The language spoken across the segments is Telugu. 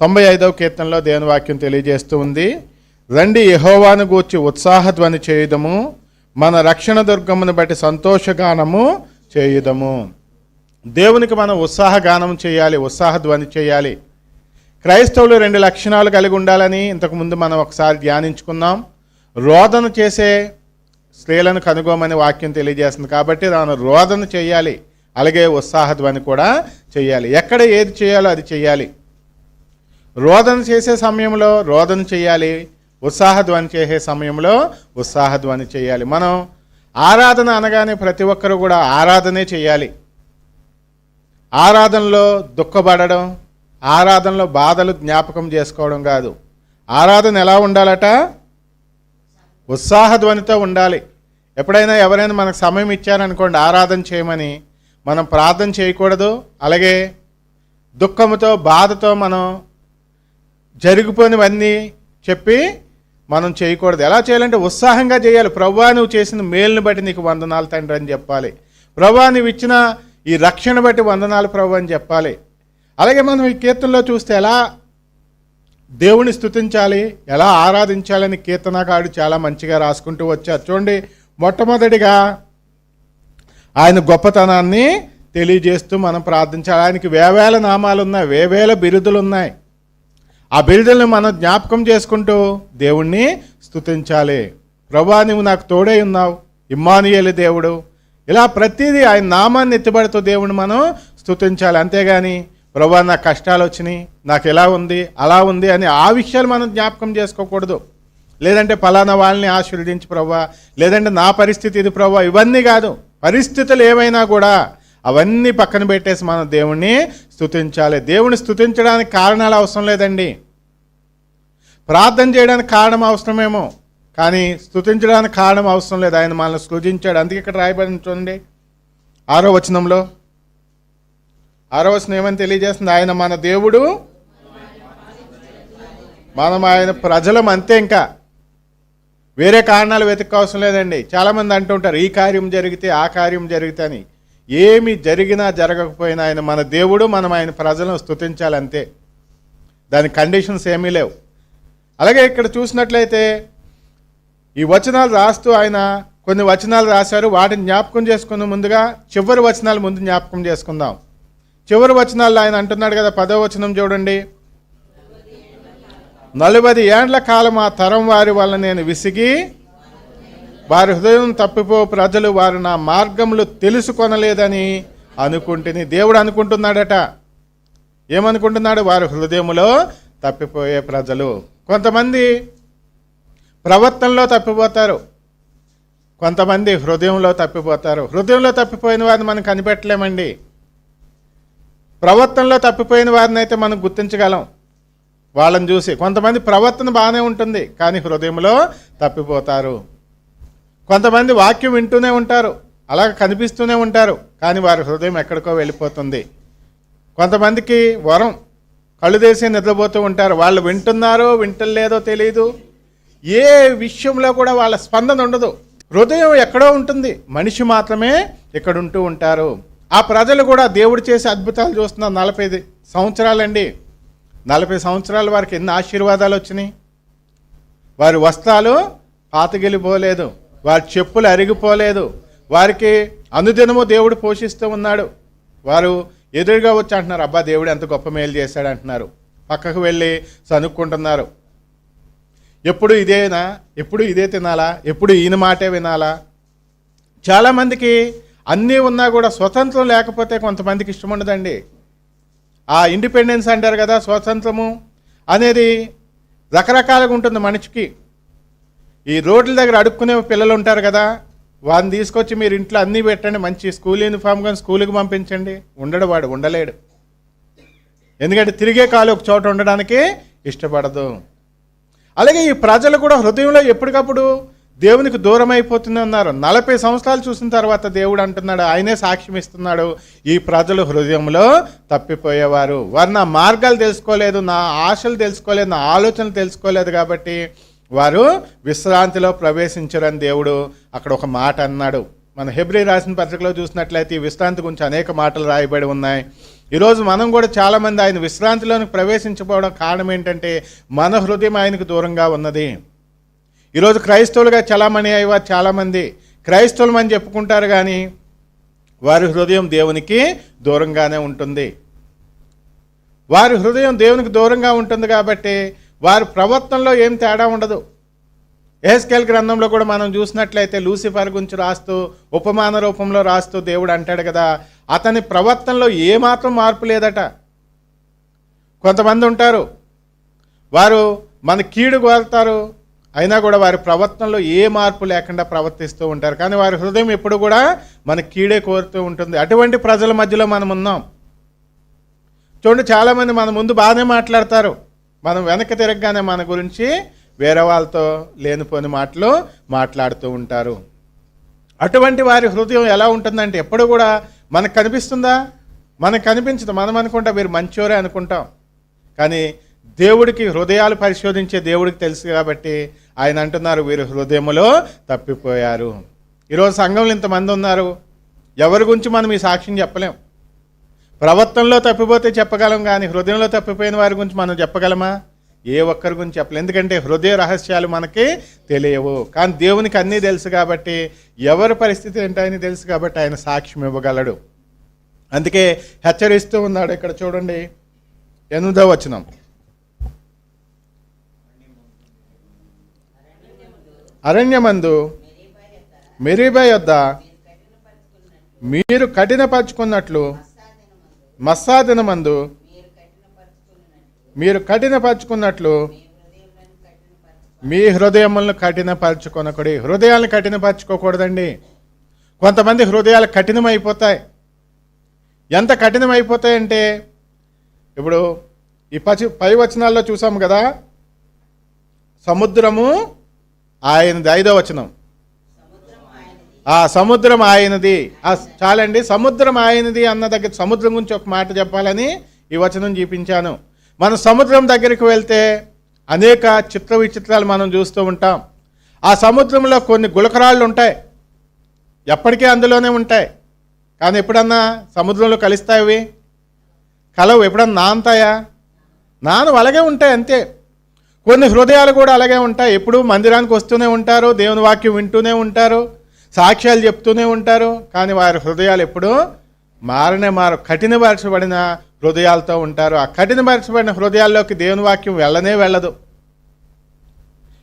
తొంభై ఐదవ కీర్తనలో దేవుని వాక్యం తెలియజేస్తూ ఉంది. రండి యహోవాను గూర్చి ఉత్సాహధ్వని చేయుదము. మన రక్షణ దుర్గమును బట్టి సంతోషగానము చేయుదము. దేవునికి మనం ఉత్సాహగానం చేయాలి ఉత్సాహధ్వని చేయాలి. క్రైస్తవులు రెండు లక్షణాలు కలిగి ఉండాలని ఇంతకుముందు మనం ఒకసారి ధ్యానించుకున్నాం. రోదన చేసే స్త్రీలను కనుగోమని వాక్యం తెలియజేస్తుంది కాబట్టి దాని రోదన చేయాలి అలాగే ఉత్సాహధ్వని కూడా చేయాలి. ఎక్కడ ఏది చేయాలో అది చేయాలి. రోదన చేసే సమయంలో రోదన చేయాలి ఉత్సాహధ్వని చేసే సమయంలో ఉత్సాహధ్వని చేయాలి. మనం ఆరాధన అనగానే ప్రతి ఒక్కరూ కూడా ఆరాధనే చేయాలి. ఆరాధనలో దుఃఖపడడం ఆరాధనలో బాధలు జ్ఞాపకం చేసుకోవడం కాదు. ఆరాధన ఎలా ఉండాలట? ఉత్సాహధ్వనితో ఉండాలి. ఎప్పుడైనా ఎవరైనా మనకు సమయం ఇచ్చారనుకోండి ఆరాధన చేయమని మనం ప్రార్థన చేయకూడదు. అలాగే దుఃఖముతో బాధతో మనం జరిగిపోయినవన్నీ చెప్పి మనం చేయకూడదు. ఎలా చేయాలంటే ఉత్సాహంగా చేయాలి. ప్రభా నువ్వు చేసిన మేలుని బట్టి నీకు వందనాలు తండ్రి అని చెప్పాలి. ప్రభా నువ్వు ఇచ్చిన ఈ రక్షణ బట్టి వందనాలు ప్రభు అని చెప్పాలి. అలాగే మనం ఈ కీర్తనలో చూస్తే ఎలా దేవుని స్థుతించాలి ఎలా ఆరాధించాలని కీర్తనకాడు చాలా మంచిగా రాసుకుంటూ వచ్చారు. చూడండి మొట్టమొదటిగా ఆయన గొప్పతనాన్ని తెలియజేస్తూ మనం ప్రార్థించాలి. ఆయనకి వేవేల నామాలు ఉన్నాయి వేవేల బిరుదులు ఉన్నాయి ఆ బిడ్డల్ని మనం జ్ఞాపకం చేసుకుంటూ దేవుణ్ణి స్థుతించాలి ప్రభా నువ్వు నాకు తోడై ఉన్నావు. ఇమ్మానుయేలు దేవుడు. ఇలా ప్రతిదీ ఆయన నామాన్ని ఎత్తిపడుతూ దేవుని మనం స్థుతించాలి అంతేగాని ప్రభా నాకు కష్టాలు వచ్చినాయి. నాకు ఎలా ఉంది? అలా ఉంది? అని ఆ విషయాలు మనం జ్ఞాపకం చేసుకోకూడదు. లేదంటే ఫలానా వాళ్ళని ఆశీర్వదించి ప్రభా. లేదంటే నా పరిస్థితి ఇది ప్రభా. ఇవన్నీ కాదు. పరిస్థితులు ఏవైనా కూడా అవన్నీ పక్కన పెట్టేసి మనం దేవుణ్ణి స్థుతించాలి దేవుని స్థుతించడానికి కారణాలు అవసరం లేదండి. ప్రార్థన చేయడానికి కారణం అవసరమేమో కానీ స్థుతించడానికి కారణం అవసరం లేదు. ఆయన మనల్ని సృజించాడు. అందుకే ఇక్కడ రాయబడి చూడండి. ఆరో వచనంలో. ఆరో వచనం ఏమని తెలియజేస్తుంది? ఆయన మన దేవుడు మనం ఆయన ప్రజలం అంతే ఇంకా. వేరే కారణాలు వెతుక్కోవసం లేదండి. చాలామంది అంటుంటారు ఈ కార్యం జరిగితే ఆ కార్యం జరిగితే అని. ఏమి జరిగినా జరగకపోయినా ఆయన మన దేవుడు మనం ఆయన ప్రజలను స్థుతించాలంతే దాని కండిషన్స్ ఏమీ లేవు. అలాగే ఇక్కడ చూసినట్లయితే ఈ వచనాలు రాస్తూ ఆయన కొన్ని వచనాలు రాశారు. వాటిని జ్ఞాపకం చేసుకున్న ముందుగా చివరి వచనాలు ముందు జ్ఞాపకం చేసుకుందాం. చివరి వచనాల్లో ఆయన అంటున్నాడు కదా పదో వచనం చూడండి. నలభై ఏండ్ల కాలం ఆ తరం వారి వల్ల నేను విసిగి వారి హృదయం తప్పిపో ప్రజలు వారు నా మార్గములు తెలుసుకొనలేదని అనుకుంటుని దేవుడు అనుకుంటున్నాడట. ఏమనుకుంటున్నాడు? వారి హృదయములో తప్పిపోయే ప్రజలు. కొంతమంది ప్రవర్తనలో తప్పిపోతారు. కొంతమంది హృదయంలో తప్పిపోతారు. హృదయంలో తప్పిపోయిన వారిని మనం కనిపెట్టలేమండి. ప్రవర్తనలో తప్పిపోయిన వారిని అయితే మనం గుర్తించగలం. వాళ్ళని చూసి కొంతమంది ప్రవర్తన బాగానే ఉంటుంది కానీ హృదయంలో తప్పిపోతారు. కొంతమంది వాక్యం వింటూనే ఉంటారు. అలా కనిపిస్తూనే ఉంటారు. కానీ వారి హృదయం ఎక్కడికో వెళ్ళిపోతుంది. కొంతమందికి వరం కళ్ళు తీసి నిద్రపోతూ ఉంటారు. వాళ్ళు వింటున్నారో వింటలేదో తెలియదు ఏ విషయంలో కూడా వాళ్ళ స్పందన ఉండదు. హృదయం ఎక్కడో ఉంటుంది. మనిషి మాత్రమే ఇక్కడ ఉంటూ ఉంటారు. ఆ ప్రజలు కూడా దేవుడు చేసే అద్భుతాలు చూస్తున్నారు. నలభై సంవత్సరాలండి. నలభై సంవత్సరాల వారికి ఎన్ని ఆశీర్వాదాలు వచ్చినాయి? వారి వస్త్రాలు పాతగిలిపోలేదు. వారి చెప్పులు అరిగిపోలేదు. వారికి అనుదినము దేవుడు పోషిస్తూ ఉన్నాడు. వారు ఎదురుగా వచ్చి అంటున్నారు అబ్బా దేవుడు ఎంత గొప్ప మేలు చేశాడు అంటున్నారు. పక్కకు వెళ్ళి సనుక్కుంటున్నారు. ఎప్పుడు ఇదేనా ఎప్పుడు ఇదే తినాలా ఎప్పుడు ఈయన మాటే వినాలా? చాలామందికి అన్నీ ఉన్నా కూడా స్వతంత్రం లేకపోతే కొంతమందికి ఇష్టం ఉండదండి. ఆ ఇండిపెండెన్స్ అంటారు కదా స్వాతంత్రము అనేది రకరకాలుగా ఉంటుంది మనిషికి. ఈ రోడ్ల దగ్గర అడుక్కునే పిల్లలు ఉంటారు కదా వాడిని తీసుకొచ్చి మీరు ఇంట్లో అన్నీ పెట్టండి మంచి స్కూల్ యూనిఫామ్ కానీ స్కూల్కి పంపించండి. ఉండడు వాడు ఉండలేడు. ఎందుకంటే తిరిగే కాలు ఒక చోట ఉండడానికి ఇష్టపడదు. అలాగే ఈ ప్రజలు కూడా హృదయంలో ఎప్పటికప్పుడు దేవునికి దూరం అయిపోతూనే ఉన్నారు. నలభై సంవత్సరాలు చూసిన తర్వాత దేవుడు అంటున్నాడు ఆయనే సాక్ష్యం ఇస్తున్నాడు. ఈ ప్రజలు హృదయంలో తప్పిపోయేవారు. వారు నా మార్గాలు తెలుసుకోలేదు నా ఆశలు తెలుసుకోలేదు నా ఆలోచనలు తెలుసుకోలేదు కాబట్టి వారు విశ్రాంతిలో ప్రవేశించరని దేవుడు అక్కడ ఒక మాట అన్నాడు. మన హెబ్రి రాసిన పత్రికలో చూసినట్లయితే ఈ విశ్రాంతి గురించి అనేక మాటలు రాయబడి ఉన్నాయి. ఈరోజు మనం కూడా చాలామంది ఆయన విశ్రాంతిలోనికి ప్రవేశించకపోవడం కారణం ఏంటంటే మన హృదయం ఆయనకు దూరంగా ఉన్నది. ఈరోజు క్రైస్తవులుగా చలామణి అయ్యేవారు చాలామంది. క్రైస్తవులు అని చెప్పుకుంటారు కానీ వారి హృదయం దేవునికి దూరంగానే ఉంటుంది. వారి హృదయం దేవునికి దూరంగా ఉంటుంది కాబట్టి వారి ప్రవర్తనలో ఏం తేడా ఉండదు. ఏస్కెల్ గ్రంథంలో కూడా మనం చూసినట్లయితే లూసిఫర్ గురించి రాస్తూ ఉపమాన రూపంలో రాస్తూ దేవుడు అంటాడు కదా అతని ప్రవర్తనలో ఏమాత్రం మార్పు లేదట. కొంతమంది ఉంటారు వారు మన కీడు కోరుతారు అయినా కూడా వారి ప్రవర్తనలో ఏ మార్పు లేకుండా ప్రవర్తిస్తూ ఉంటారు. కానీ వారి హృదయం ఎప్పుడు కూడా మన కీడే కోరుతూ ఉంటుంది. అటువంటి ప్రజల మధ్యలో మనం ఉన్నాం. చూడండి చాలామంది మన ముందు బాగానే మాట్లాడతారు. మనం వెనక్కి తిరగగానే మన గురించి వేరే వాళ్ళతో లేనిపోని మాటలు మాట్లాడుతూ ఉంటారు. అటువంటి వారి హృదయం ఎలా ఉంటుందంటే ఎప్పుడు కూడా మనకు కనిపిస్తుందా? మనకు కనిపించదు. మనం అనుకుంటాం వీరు మంచోరే అనుకుంటాం. కానీ దేవుడికి హృదయాలు పరిశోధించే దేవుడికి తెలుసు కాబట్టి ఆయన అంటున్నారు వీరు హృదయములో తప్పిపోయారు. ఈరోజు సంఘంలో ఇంతమంది ఉన్నారు. ఎవరి గురించి మనం ఈ సాక్ష్యం చెప్పలేం. ప్రవర్తనలో తప్పిపోతే చెప్పగలం కానీ హృదయంలో తప్పిపోయిన వారి గురించి మనం చెప్పగలమా? ఏ ఒక్కరి గురించి చెప్పలేదు ఎందుకంటే హృదయ రహస్యాలు మనకి తెలియవు. కానీ దేవునికి అన్నీ తెలుసు కాబట్టి ఎవరి పరిస్థితి ఏంటని తెలుసు కాబట్టి ఆయన సాక్ష్యం ఇవ్వగలడు. అందుకే హెచ్చరిస్తూ ఉన్నాడు ఇక్కడ చూడండి. ఎనిమిదో వచనం. అరణ్యమందు మెరీబా యొద్ద మీరు కఠినపరచుకున్నట్లు మస్సాదినమందు మీరు కఠినపరుచుకున్నట్లు మీ హృదయములను కఠినపరచుకొనకూడి హృదయాలను కఠినపరచుకోకూడదండి. కొంతమంది హృదయాలు కఠినమైపోతాయి. ఎంత కఠినమైపోతాయంటే ఇప్పుడు ఈ పచి పై వచనాల్లో చూసాము కదా సముద్రము ఆయనది ఐదో వచనం. ఆ సముద్రం ఆయనది. ఆ చాలండి సముద్రం ఆయనది అన్న దగ్గర సముద్రం గురించి ఒక మాట చెప్పాలని ఈ వచనం చూపించాను. మనం సముద్రం దగ్గరికి వెళ్తే అనేక చిత్ర విచిత్రాలు మనం చూస్తూ ఉంటాం. ఆ సముద్రంలో కొన్ని గులకరాళ్ళు ఉంటాయి. ఎప్పటికీ అందులోనే ఉంటాయి. కానీ ఎప్పుడన్నా సముద్రంలో కలుస్తాయి కలవు ఎప్పుడన్నా నానతాయా? నాను అలాగే ఉంటాయి అంతే. కొన్ని హృదయాలు కూడా అలాగే ఉంటాయి. ఎప్పుడు మందిరానికి వస్తూనే ఉంటారు దేవుని వాక్యం వింటూనే ఉంటారు. సాక్ష్యాలు చెప్తూనే ఉంటారు కానీ వారి హృదయాలు ఎప్పుడూ మారనే మారు. కఠినపరచబడిన హృదయాలతో ఉంటారు. ఆ కఠినపరచబడిన హృదయాల్లోకి దేవుని వాక్యం వెళ్ళనే వెళ్ళదు.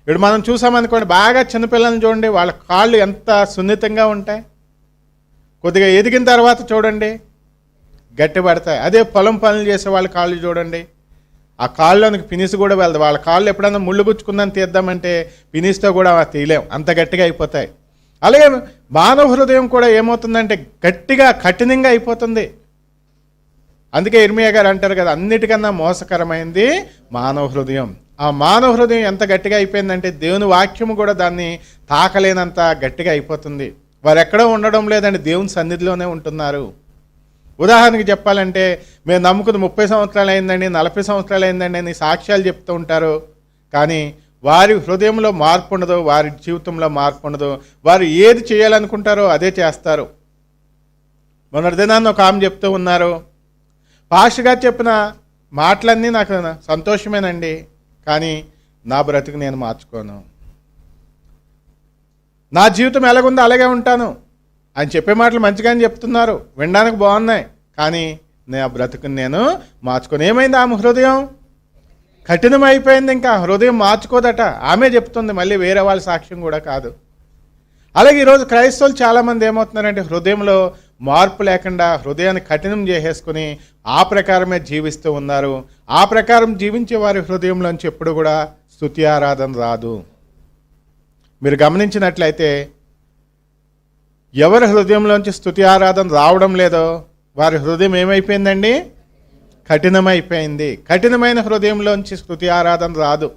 ఇప్పుడు మనం చూసామనుకోండి బాగా చిన్నపిల్లల్ని చూడండి వాళ్ళ కాళ్ళు ఎంత సున్నితంగా ఉంటాయి. కొద్దిగా ఎదిగిన తర్వాత చూడండి గట్టి పడతాయి. అదే పొలం పనులు చేసే వాళ్ళ కాళ్ళు చూడండి. ఆ కాళ్ళలోనికి పినిసి కూడా వెళ్ళదు. వాళ్ళ కాళ్ళు ఎప్పుడన్నా ముళ్ళు గుచ్చుకుందని తీద్దామంటే పినిస్తో కూడా తీయలేం. అంత గట్టిగా అయిపోతాయి. అలాగే మానవ హృదయం కూడా ఏమవుతుందంటే గట్టిగా కఠినంగా అయిపోతుంది. అందుకే ఇర్మియా గారు అంటారు కదా అన్నిటికన్నా మోసకరమైంది మానవ హృదయం ఆ మానవ హృదయం ఎంత గట్టిగా అయిపోయిందంటే దేవుని వాక్యము కూడా దాన్ని తాకలేనంత గట్టిగా అయిపోతుంది. వారు ఎక్కడో ఉండడం లేదండి దేవుని సన్నిధిలోనే ఉంటున్నారు. ఉదాహరణకి చెప్పాలంటే మేము నమ్ముకుని ముప్పై సంవత్సరాలు అయిందండి నలభై సంవత్సరాలు అయిందండి అని సాక్ష్యాలు చెప్తూ ఉంటారు. కానీ వారి హృదయంలో మార్పు ఉండదు వారి జీవితంలో మార్పు ఉండదు వారు ఏది చేయాలనుకుంటారో అదే చేస్తారు. మొన్నటి దినాన్ని ఒక ఆమె చెప్తూ ఉన్నారు. పాస్టర్ గారు చెప్పిన మాటలన్నీ నాకు సంతోషమేనండి కానీ నా బ్రతుకు నేను మార్చుకోను. నా జీవితం ఎలాగుందో అలాగే ఉంటాను. ఆయన చెప్పే మాటలు మంచిగానే చెప్తున్నారు వినడానికి బాగున్నాయి కానీ నా బ్రతుకుని నేను మార్చుకొని ఏమైంది ఆమె హృదయం? కఠినమైపోయింది ఇంకా. హృదయం మార్చుకోదట. ఆమె చెప్తుంది మళ్ళీ వేరే వాళ్ళ సాక్ష్యం కూడా కాదు. అలాగే ఈరోజు క్రైస్తవులు చాలామంది ఏమవుతున్నారంటే హృదయంలో మార్పు లేకుండా హృదయాన్ని కఠినం చేసేసుకుని ఆ ప్రకారమే జీవిస్తూ ఉన్నారు. ఆ ప్రకారం జీవించే వారి హృదయంలోంచి ఎప్పుడు కూడా స్తుతి ఆరాధన రాదు. మీరు గమనించినట్లయితే ఎవరి హృదయంలోంచి స్తుతి ఆరాధన రావడం లేదో వారి హృదయం ఏమైపోయిందండి? కఠినమైపోయింది. కఠినమైన హృదయంలోంచి స్తుతి ఆరాధన రాదు.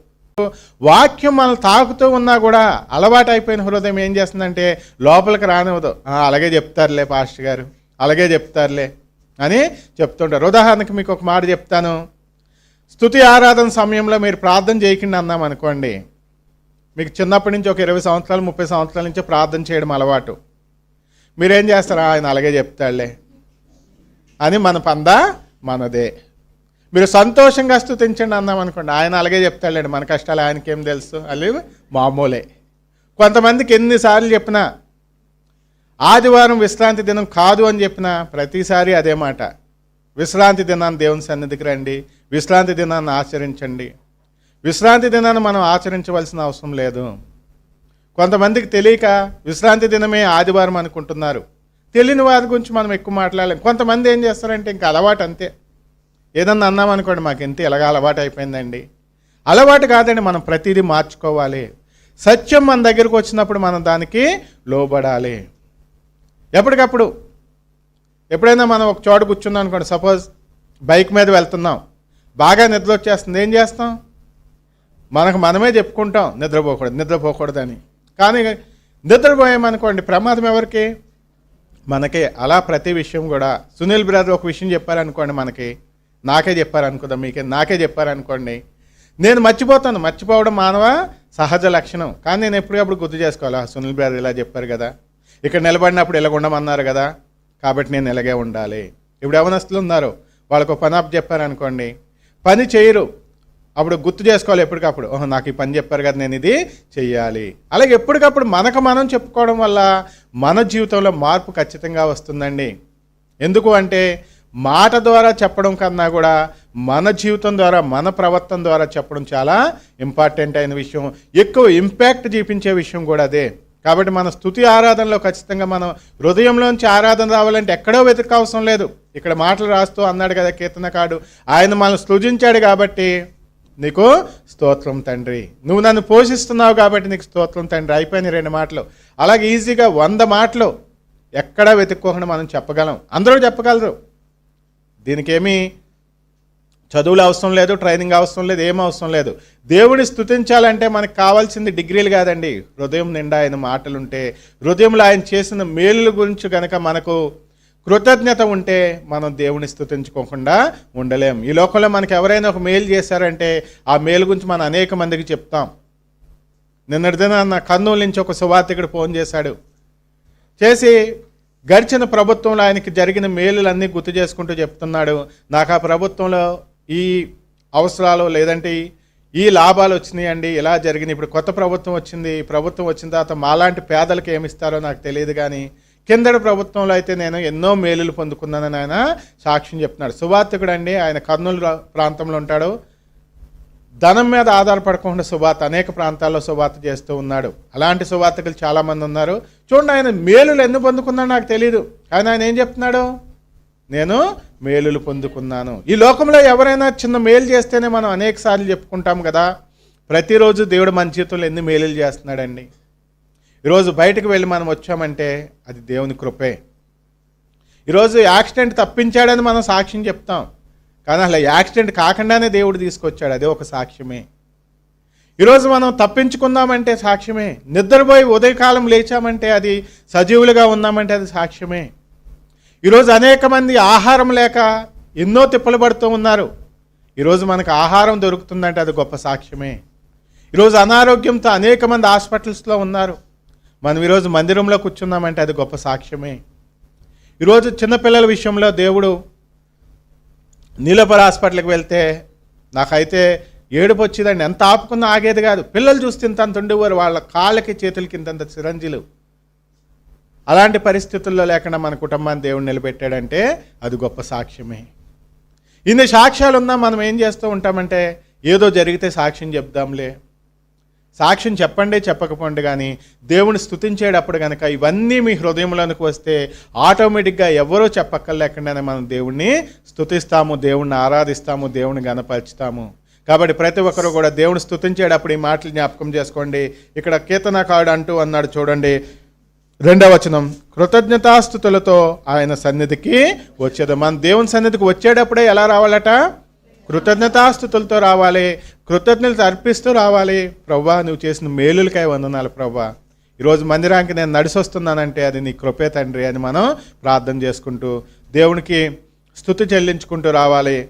వాక్యం మనం తాకుతూ ఉన్నా కూడా అలవాటు అయిపోయిన హృదయం ఏం చేస్తుందంటే లోపలికి రానివ్వదు. అలాగే చెప్తారులే పాస్టర్ గారు. అలాగే చెప్తారులే అని చెప్తుంటారు. ఉదాహరణకి మీకు ఒక మాట చెప్తాను. స్తుతి ఆరాధన సమయంలో మీరు ప్రార్థన చేయకుండా అన్నాం అనుకోండి. మీకు చిన్నప్పటి నుంచి ఒక ఇరవై సంవత్సరాలు ముప్పై సంవత్సరాల నుంచి ప్రార్థన చేయడం అలవాటు. మీరేం చేస్తారు? ఆయన అలాగే చెప్తాడులే అని మన పందా మనదే. మీరు సంతోషంగా స్థుతించండి అన్నాం అనుకోండి. ఆయన అలాగే చెప్తాడండి మన కష్టాలు ఆయనకేం తెలుసు? అది మామూలే. కొంతమందికి ఎన్నిసార్లు చెప్పినా ఆదివారం విశ్రాంతి దినం కాదు అని చెప్పినా ప్రతిసారి అదే మాట. విశ్రాంతి దినాన్ని దేవుని సన్నిధికి రండి విశ్రాంతి దినాన్ని ఆచరించండి. విశ్రాంతి దినాన్ని మనం ఆచరించవలసిన అవసరం లేదు. కొంతమందికి తెలియక విశ్రాంతి దినమే ఆదివారం అనుకుంటున్నారు. తెలియని వారి గురించి మనం ఎక్కువ మాట్లాడలేం. కొంతమంది ఏం చేస్తారంటే ఇంకా అలవాటు అంతే. ఏదన్నా అన్నామనుకోండి మాకు ఎంత ఎలాగ అలవాటు అయిపోయిందండి. అలవాటు కాదండి మనం ప్రతిదీ మార్చుకోవాలి. సత్యం మన దగ్గరకు వచ్చినప్పుడు మనం దానికి లోబడాలి. ఎప్పటికప్పుడు ఎప్పుడైనా మనం ఒక చోట కూర్చున్నాం అనుకోండి సపోజ్ బైక్ మీద వెళ్తున్నాం బాగా నిద్ర వచ్చేస్తుంది ఏం చేస్తాం? మనకు మనమే చెప్పుకుంటాం నిద్రపోకూడదు నిద్రపోకూడదని. కానీ నిద్రపోయామనుకోండి ప్రమాదం ఎవరికి? మనకి అలా ప్రతి విషయం కూడా. సునీల్ బ్రదర్ ఒక విషయం చెప్పారనుకోండి మనకి. నాకే చెప్పారనుకుందాం మీకే నాకే చెప్పారనుకోండి. నేను మర్చిపోతాను. మర్చిపోవడం మానవ? సహజ లక్షణం. కానీ నేను ఎప్పటికప్పుడు గుర్తు చేసుకోవాలా. సునీల్ బ్రదర్ ఇలా చెప్పారు కదా. ఇక్కడ నిలబడినప్పుడు ఇలా ఉండమన్నారు కదా. కాబట్టి నేను ఇలాగే ఉండాలి. ఇప్పుడు ఎవనస్తులు ఉన్నారు. వాళ్ళకు ఒక పని అప్ చెప్పారనుకోండి. పని చేయరు. అప్పుడు గుర్తు చేసుకోవాలి ఎప్పటికప్పుడు. ఓహో నాకు ఈ పని చెప్పారు కదా నేను ఇది చెయ్యాలి. అలాగే ఎప్పటికప్పుడు మనకు మనం చెప్పుకోవడం వల్ల మన జీవితంలో మార్పు ఖచ్చితంగా వస్తుందండి. ఎందుకు అంటే మాట ద్వారా చెప్పడం కన్నా కూడా మన జీవితం ద్వారా మన ప్రవర్తన ద్వారా చెప్పడం చాలా ఇంపార్టెంట్ అయిన విషయం. ఎక్కువ ఇంపాక్ట్ చూపించే విషయం కూడా అదే. కాబట్టి మన స్థుతి ఆరాధనలో ఖచ్చితంగా మనం హృదయంలోంచి ఆరాధన రావాలంటే ఎక్కడో వెతక అవసరం లేదు. ఇక్కడ మాటలు రాస్తూ అన్నాడు కదా కీర్తనకాడు ఆయన మనం సృజించాడు కాబట్టి నీకు స్తోత్రం తండ్రి. నువ్వు నన్ను పోషిస్తున్నావు కాబట్టి నీకు స్తోత్రం తండ్రి. అయిపోయిన రెండు మాటలు. అలాగే ఈజీగా వంద మాటలు ఎక్కడా వెతుక్కోకుండా మనం చెప్పగలం. అందరూ చెప్పగలరు. దీనికేమీ చదువులు అవసరం లేదు ట్రైనింగ్ అవసరం లేదు ఏం అవసరం లేదు. దేవుని స్థుతించాలంటే మనకు కావాల్సింది డిగ్రీలు కాదండి. హృదయం నిండా ఆయన మాటలుంటే హృదయంలో ఆయన చేసిన మేలుల గురించి కనుక మనకు కృతజ్ఞత ఉంటే మనం దేవుని స్థుతించుకోకుండా ఉండలేం. ఈ లోకంలో మనకు ఎవరైనా ఒక మేలు చేశారంటే ఆ మేలు గురించి మనం అనేక మందికి చెప్తాం. నిన్నటి దిన నా కర్నూలు నుంచి ఒక సువార్తికుడు ఫోన్ చేశాడు. చేసి గడిచిన ప్రభుత్వంలో ఆయనకి జరిగిన మేలులన్నీ గుర్తు చేసుకుంటూ చెప్తున్నాడు. నాకు ఆ ప్రభుత్వంలో ఈ అవసరాలు లేదంటే ఈ- లాభాలు లాభాలు వచ్చినాయండి ఇలా జరిగింది ఇప్పుడు కొత్త ప్రభుత్వం వచ్చింది ప్రభుత్వం వచ్చిన తర్వాత మాలాంటి పేదలకు ఏమి ఇస్తారో నాకు తెలియదు కానీ కిందటి ప్రభుత్వంలో అయితే నేను ఎన్నో మేలులు పొందుకున్నానని ఆయన సాక్ష్యం చెప్తున్నాడు. సువార్తకుడు అండి ఆయన కర్నూలు రా- ప్రాంతంలో ఉంటాడు. ధనం మీద ఆధారపడకుండా సువార్త అనేక ప్రాంతాల్లో సువార్త చేస్తూ ఉన్నాడు. అలాంటి సువార్తకులు చాలామంది ఉన్నారు. చూడండి ఆయన మేలులు ఎన్ని పొందుకున్నాడు నాకు తెలియదు కానీ ఆయన ఏం చెప్తున్నాడు? నేను మేలులు పొందుకున్నాను. ఈ లోకంలో ఎవరైనా చిన్న మేలు చేస్తేనే మనం అనేక సార్లు చెప్పుకుంటాం కదా. ప్రతిరోజు దేవుడు మన జీవితంలో ఎన్ని మేలులు చేస్తున్నాడండి. ఈరోజు బయటకు వెళ్ళి మనం వచ్చామంటే అది దేవుని కృపే. ఈరోజు యాక్సిడెంట్ తప్పించాడని మనం సాక్ష్యం చెప్తాం. కానీ అసలు యాక్సిడెంట్ కాకుండానే దేవుడు తీసుకొచ్చాడు అదే ఒక సాక్ష్యమే. ఈరోజు మనం తప్పించుకుందామంటే సాక్ష్యమే. నిద్రపోయి ఉదయకాలం లేచామంటే అది సజీవులుగా ఉన్నామంటే అది సాక్ష్యమే. ఈరోజు అనేక మంది ఆహారం లేక ఎన్నో తిప్పలు పడుతూ ఉన్నారు. ఈరోజు మనకు ఆహారం దొరుకుతుందంటే అది గొప్ప సాక్ష్యమే. ఈరోజు అనారోగ్యంతో అనేక మంది హాస్పిటల్స్లో ఉన్నారు. మనం ఈరోజు మందిరంలో కూర్చున్నామంటే అది గొప్ప సాక్ష్యమే. ఈరోజు చిన్నపిల్లల విషయంలో దేవుడు నీలపర హాస్పిటల్కి వెళ్తే నాకైతే ఏడుపు వచ్చిందండి. ఎంత ఆపుకున్నా ఆగేది కాదు. పిల్లలు చూస్తే ఇంతంత ఉండేవారు. వాళ్ళ కాళ్ళకి చేతులకి ఇంతంత చిరంజీలు అలాంటి పరిస్థితుల్లో లేకుండా మన కుటుంబాన్ని దేవుడు నిలబెట్టాడంటే అది గొప్ప సాక్ష్యమే. ఇన్ని సాక్ష్యాలు ఉన్నా మనం ఏం చేస్తూ ఉంటామంటే ఏదో జరిగితే సాక్ష్యం చెప్దాంలే. సాక్ష్యం చెప్పండి చెప్పకపోండి కానీ దేవుని స్థుతించేటప్పుడు కనుక ఇవన్నీ మీ హృదయంలోనికి వస్తే ఆటోమేటిక్గా ఎవరో చెప్పక్కర్లేకుండానే మనం దేవుణ్ణి స్తుతిస్తాము దేవుణ్ణి ఆరాధిస్తాము దేవుని గనపరుచుతాము కాబట్టి ప్రతి ఒక్కరు కూడా దేవుని స్థుతించేటప్పుడు ఈ మాటలు జ్ఞాపకం చేసుకోండి. ఇక్కడ కీర్తనకాడు అంటూ అన్నాడు చూడండి. రెండవ వచనం కృతజ్ఞతాస్థుతులతో ఆయన సన్నిధికి వచ్చేది. మన దేవుని సన్నిధికి వచ్చేటప్పుడే ఎలా రావాలట? కృతజ్ఞతాస్థుతులతో రావాలి కృతజ్ఞతలు అర్పిస్తూ రావాలి. ప్రవ్వా నువ్వు చేసిన మేలులకై వందనాలు ప్రవ్వా. ఈరోజు మందిరానికి నేను నడిచి వస్తున్నానంటే అది నీ కృపే తండ్రి అని మనం ప్రార్థన చేసుకుంటూ దేవునికి స్థుతి చెల్లించుకుంటూ రావాలి.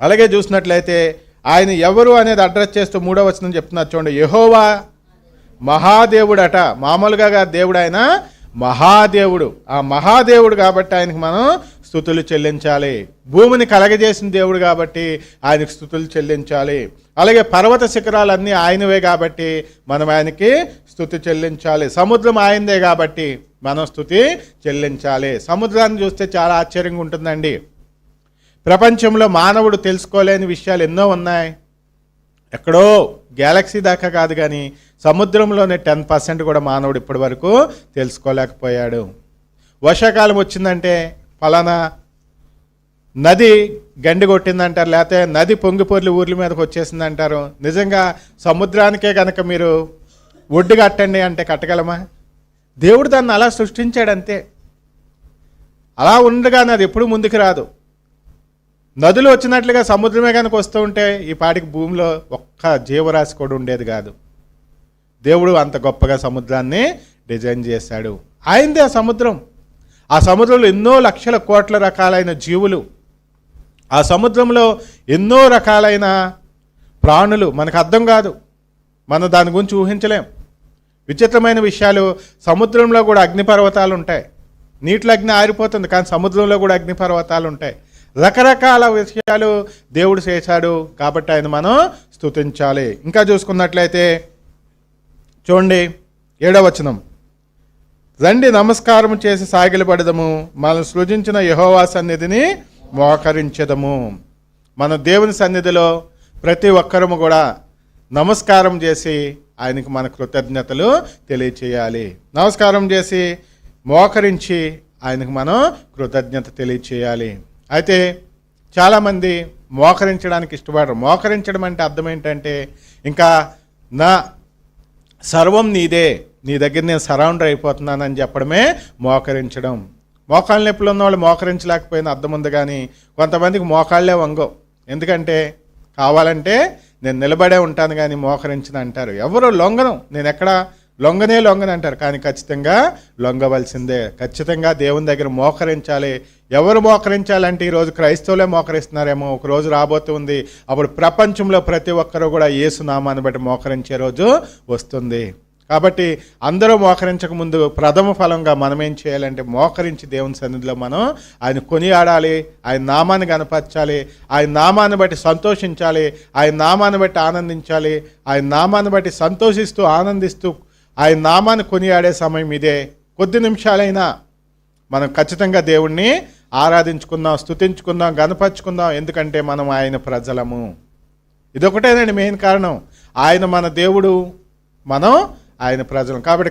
అలాగే చూసినట్లయితే ఆయన ఎవరు అనేది అడ్రస్ చేస్తూ మూడో వచనం చెప్తున్నారు చూడండి. యహోవా మహాదేవుడట. మామూలుగా దేవుడు ఆయన మహాదేవుడు. ఆ మహాదేవుడు కాబట్టి ఆయనకి మనం స్థుతులు చెల్లించాలి. భూమిని కలగజేసిన దేవుడు కాబట్టి ఆయనకు స్థుతులు చెల్లించాలి. అలాగే పర్వత శిఖరాలన్నీ ఆయనవే కాబట్టి మనం ఆయనకి స్థుతి చెల్లించాలి. సముద్రం ఆయనదే కాబట్టి మనం స్థుతి చెల్లించాలి. సముద్రాన్ని చూస్తే చాలా ఆశ్చర్యంగా ఉంటుందండి. ప్రపంచంలో మానవుడు తెలుసుకోలేని విషయాలు ఎన్నో ఉన్నాయి. ఎక్కడో గ్యాలక్సీ దాకా కాదు కానీ సముద్రంలోనే టెన్ పర్సెంట్ కూడా మానవుడు ఇప్పటి వరకు తెలుసుకోలేకపోయాడు. వర్షాకాలం వచ్చిందంటే ఫలానా నది గండి కొట్టిందంటారు లేకపోతే నది పొంగిపొర్లి ఊర్ల మీదకి వచ్చేసింది అంటారు నిజంగా సముద్రానికే కనుక మీరు ఒడ్డు కట్టండి అంటే కట్టగలమా? దేవుడు దాన్ని అలా సృష్టించాడు అంతే. అలా ఉండగానే అది ఎప్పుడు ముందుకు రాదు. నదులు వచ్చినట్లుగా సముద్రమే కనుక వస్తూ ఉంటే ఈ పాటికి భూమిలో ఒక్క జీవరాశి కూడా ఉండేది కాదు. దేవుడు అంత గొప్పగా సముద్రాన్ని డిజైన్ చేశాడు. ఆయనదే ఆ సముద్రం. ఆ సముద్రంలో ఎన్నో లక్షల కోట్ల రకాలైన జీవులు ఆ సముద్రంలో ఎన్నో రకాలైన ప్రాణులు మనకు అర్థం కాదు. మనం దాని గురించి ఊహించలేం. విచిత్రమైన విషయాలు సముద్రంలో కూడా అగ్నిపర్వతాలు ఉంటాయి. నీటిలో అగ్ని ఆరిపోతుంది కానీ సముద్రంలో కూడా అగ్నిపర్వతాలు ఉంటాయి. రకరకాల విషయాలు దేవుడు చేశాడు కాబట్టి ఆయన మనం స్థుతించాలి ఇంకా చూసుకున్నట్లయితే చూడండి ఏడవచనం రండి నమస్కారం చేసి సాగిలపడదము. మనం సృజించిన యహోవా సన్నిధిని మోకరించదము. మన దేవుని సన్నిధిలో ప్రతి ఒక్కరము కూడా నమస్కారం చేసి ఆయనకు మన కృతజ్ఞతలు తెలియచేయాలి. నమస్కారం చేసి మోకరించి ఆయనకు మనం కృతజ్ఞత తెలియచేయాలి. అయితే చాలామంది మోకరించడానికి ఇష్టపడరు. మోకరించడం అంటే అర్థం ఏంటంటే ఇంకా నా సర్వం నీదే. నీ దగ్గర నేను సరౌండర్ అయిపోతున్నానని చెప్పడమే మోకరించడం. మోకాళ్ళ నొప్పులు ఉన్న వాళ్ళు మోకరించలేకపోయిన అర్థం ఉంది కానీ కొంతమందికి మోకాళ్ళే వంగవు. ఎందుకంటే కావాలంటే నేను నిలబడే ఉంటాను కానీ మోకరించిన అంటారు. ఎవరు లొంగను? నేను ఎక్కడ? లొంగనే లొంగని అంటారు. కానీ ఖచ్చితంగా లొంగవలసిందే. ఖచ్చితంగా దేవుని దగ్గర మోకరించాలి. ఎవరు మోకరించాలంటే ఈరోజు క్రైస్తవులే మోకరిస్తున్నారేమో. ఒక రోజు రాబోతుంది అప్పుడు ప్రపంచంలో ప్రతి ఒక్కరూ కూడా ఏసునామాన్ని బట్టి మోకరించే రోజు వస్తుంది. కాబట్టి అందరూ మోకరించక ముందు ప్రథమ ఫలంగా మనం ఏం చేయాలంటే మోకరించి దేవుని సన్నిధిలో మనం ఆయన కొనియాడాలి ఆయన నామాన్ని కనపరచాలి ఆయన నామాన్ని బట్టి సంతోషించాలి ఆయన నామాన్ని బట్టి ఆనందించాలి ఆయన నామాన్ని బట్టి సంతోషిస్తూ ఆనందిస్తూ ఆయన నామాన్ని కొనియాడే సమయం ఇదే. కొద్ది నిమిషాలైనా మనం ఖచ్చితంగా దేవుణ్ణి ఆరాధించుకుందాం స్తుతించుకుందాం గనపరుచుకుందాం ఎందుకంటే మనం ఆయన ప్రజలము. ఇదొకటేనండి మెయిన్ కారణం. ఆయన మన దేవుడు మనం ఆయన ప్రజలను కాబట్టి